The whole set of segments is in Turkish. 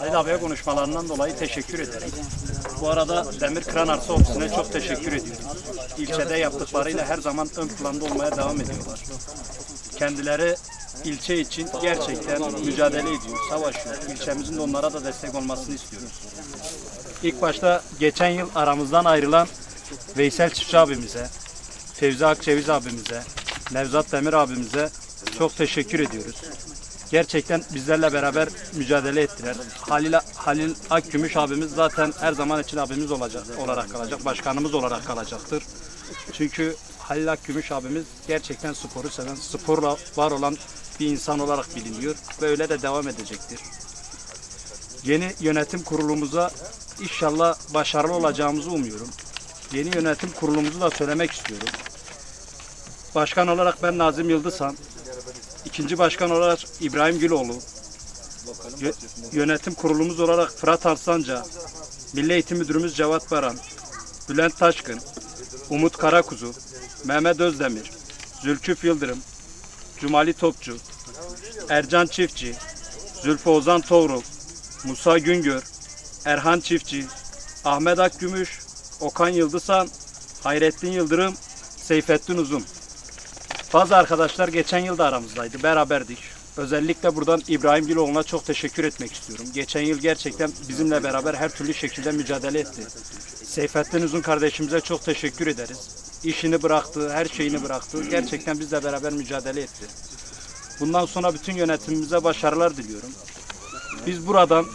Halil abiye konuşmalarından dolayı teşekkür ederim. Bu arada Demir Kıran Arsa Ofisi'ne çok teşekkür ediyorum. İlçede yaptıklarıyla her zaman ön planda olmaya devam ediyorlar. Kendileri ilçe için gerçekten mücadele ediyor, savaşıyor. İlçemizin de onlara da destek olmasını istiyoruz. İlk başta geçen yıl aramızdan ayrılan Veysel Çiftçi abimize, Fevzi Akçeviz abimize, Nevzat Demir abimize çok teşekkür ediyoruz. Gerçekten bizlerle beraber mücadele ettiler. Halil, Halil Akgümüş abimiz zaten her zaman için abimiz olacak olarak kalacak, başkanımız olarak kalacaktır. Çünkü Halil Akgümüş abimiz gerçekten sporu seven, sporla var olan bir insan olarak biliniyor ve öyle de devam edecektir. Yeni yönetim kurulumuza inşallah başarılı olacağımızı umuyorum. Yeni yönetim kurulumuzu da söylemek istiyorum. Başkan olarak ben Nazım Yıldızhan, ikinci başkan olarak İbrahim Güloğlu, yö- yönetim kurulumuz olarak Fırat Arslanca, Milli Eğitim Müdürümüz Cevat Baran, Bülent Taşkın, Umut Karakuzu, Mehmet Özdemir, Zülküf Yıldırım, Cumali Topçu, Ercan Çiftçi, Zülfü Ozan Toğrul, Musa Güngör, Erhan Çiftçi, Ahmet Akgümüş, Okan Yıldızhan, Hayrettin Yıldırım, Seyfettin Uzun. Bazı arkadaşlar geçen yıl da aramızdaydı. Beraberdik. Özellikle buradan İbrahim Güloğlu'na çok teşekkür etmek istiyorum. Geçen yıl gerçekten bizimle beraber her türlü şekilde mücadele etti. Seyfettin Uzun kardeşimize çok teşekkür ederiz. İşini bıraktı, her şeyini bıraktı. Gerçekten bizle beraber mücadele etti. Bundan sonra bütün yönetimimize başarılar diliyorum. Biz buradan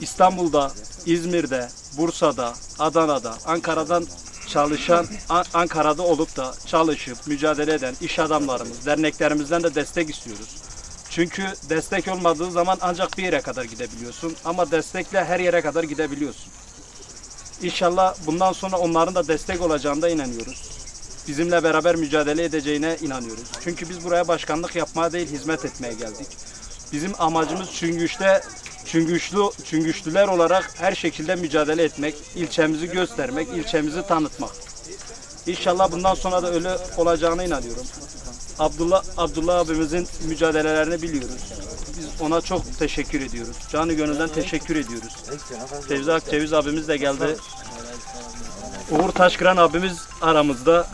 İstanbul'da, İzmir'de, Bursa'da, Adana'da, Ankara'dan çalışan, An- Ankara'da olup da çalışıp mücadele eden iş adamlarımız, derneklerimizden de destek istiyoruz. Çünkü destek olmadığı zaman ancak bir yere kadar gidebiliyorsun ama destekle her yere kadar gidebiliyorsun. İnşallah bundan sonra onların da destek olacağına inanıyoruz. Bizimle beraber mücadele edeceğine inanıyoruz. Çünkü biz buraya başkanlık yapmaya değil hizmet etmeye geldik. Bizim amacımız Çüngüş'te Çüngüşlü, Çüngüşlüler olarak her şekilde mücadele etmek, ilçemizi göstermek, ilçemizi tanıtmak. İnşallah bundan sonra da öyle olacağına inanıyorum. Abdullah Abdullah abimizin mücadelelerini biliyoruz. Biz ona çok teşekkür ediyoruz. Canı gönülden teşekkür ediyoruz. Fevzi Akçeviz abimiz de geldi. Uğur Taşkıran abimiz aramızda.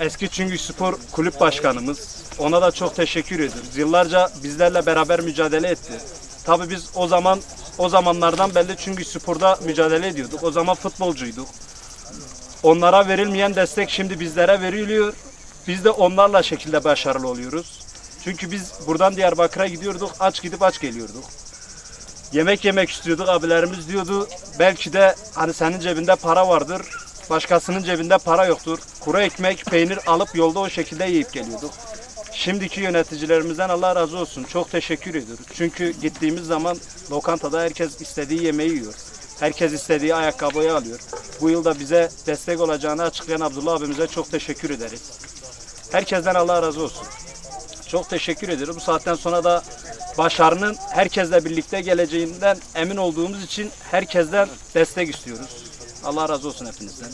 Eski Çüngüş Spor Kulüp Başkanımız. Ona da çok teşekkür ediyoruz. Yıllarca bizlerle beraber mücadele etti. Tabii biz o zaman o zamanlardan belli Çüngüş Spor'da mücadele ediyorduk. O zaman futbolcuyduk. Onlara verilmeyen destek şimdi bizlere veriliyor. Biz de onlarla şekilde başarılı oluyoruz. Çünkü biz buradan Diyarbakır'a gidiyorduk, aç gidip aç geliyorduk. Yemek yemek istiyorduk, abilerimiz diyordu. Belki de hani senin cebinde para vardır, başkasının cebinde para yoktur. Kuru ekmek, peynir alıp yolda o şekilde yiyip geliyorduk. Şimdiki yöneticilerimizden Allah razı olsun. Çok teşekkür ediyoruz. Çünkü gittiğimiz zaman lokantada herkes istediği yemeği yiyor. Herkes istediği ayakkabıyı alıyor. Bu yılda bize destek olacağını açıklayan Abdullah abimize çok teşekkür ederiz. Herkesten Allah razı olsun. Çok teşekkür ediyorum. Bu saatten sonra da başarının herkesle birlikte geleceğinden emin olduğumuz için herkesten destek istiyoruz. Allah razı olsun hepinizden.